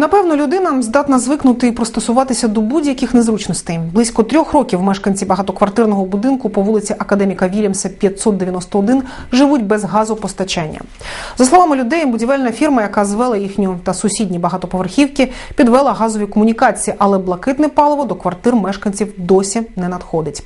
Напевно, людина здатна звикнути і пристосуватися до будь-яких незручностей. Близько трьох років мешканці багатоквартирного будинку по вулиці Академіка Вільямса 591 живуть без газопостачання. За словами людей, будівельна фірма, яка звела їхню та сусідні багатоповерхівки, підвела газові комунікації, але блакитне паливо до квартир мешканців досі не надходить.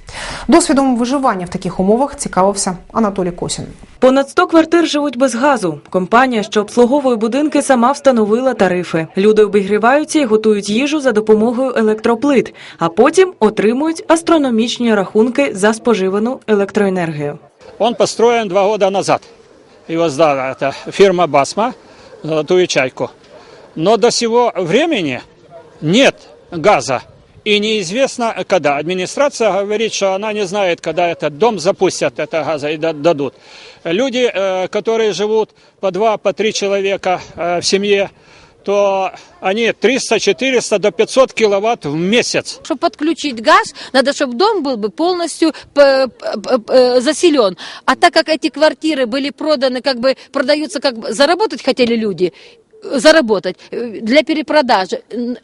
Досвідом виживання в таких умовах цікавився Анатолій Косін. Понад 100 квартир живуть без газу. Компанія, що обслуговує будинки, сама встановила тарифи. Люди обігріваються і готують їжу за допомогою електроплит, а потім отримують астрономічні рахунки за споживану електроенергію. Он построен два года назад. Его сдала эта фирма «Басма», «Золотую чайку». Но до сего времени нет газа. И неизвестно, когда. Администрация говорит, что она не знает, когда этот дом запустят, это газа и да- дадут. Люди, э, которые живут по два, по три человека э, в семье, то они 300, 400 до 500 киловатт в месяц. Чтобы подключить газ, надо, чтобы дом был бы полностью п- п- п- э, заселен. А так как эти квартиры были проданы, как бы продаются, как бы заработать хотели люди, э, заработать для перепродажи. Э,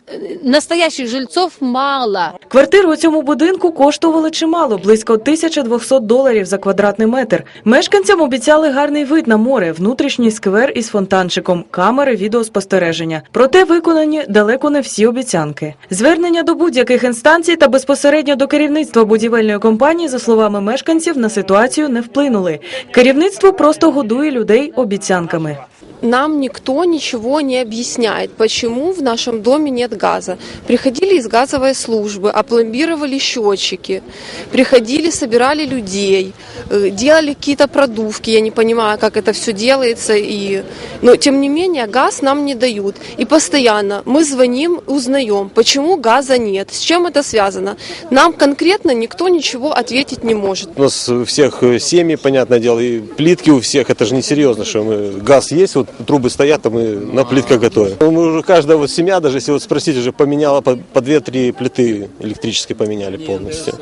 Настоящих жильцов мало. Квартири у цьому будинку коштували чимало близько 1200 доларів за квадратний метр. Мешканцям обіцяли гарний вид на море, внутрішній сквер із фонтанчиком, камери відеоспостереження. Проте виконані далеко не всі обіцянки. Звернення до будь-яких інстанцій та безпосередньо до керівництва будівельної компанії, за словами мешканців, на ситуацію не вплинули. Керівництво просто годує людей обіцянками. Нам никто ничего не объясняет, почему в нашем доме нет газа. Приходили из газовой службы, опломбировали счетчики, приходили, собирали людей, э, делали какие-то продувки. Я не понимаю, как это все делается. И... Но тем не менее газ нам не дают. И постоянно мы звоним, узнаем, почему газа нет, с чем это связано. Нам конкретно никто ничего ответить не может. У нас всех э, семьи, понятное дело, и плитки у всех. Это же не серьезно, что мы газ есть, вот трубы стоят, а мы на плитках готовим. Ну, Мы уже каждая вот семья, даже если вот спросить, уже поменяла по, по 2-3 плиты электрические поменяли полностью.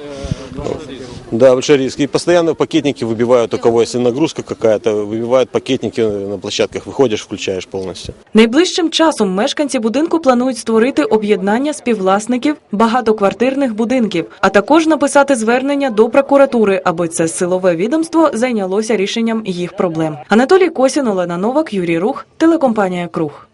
Вот. Да, большой риск. И постоянно пакетники выбивают у кого, если нагрузка какая-то, выбивают пакетники на площадках, выходишь, включаешь полностью. Найближчим часом мешканці будинку планують створити об'єднання співвласників багатоквартирних будинків, а також написати звернення до прокуратури, аби це силове відомство зайнялося рішенням їх проблем. Анатолій Косін, Олена Новак, Юрій Рух, телекомпанія Круг.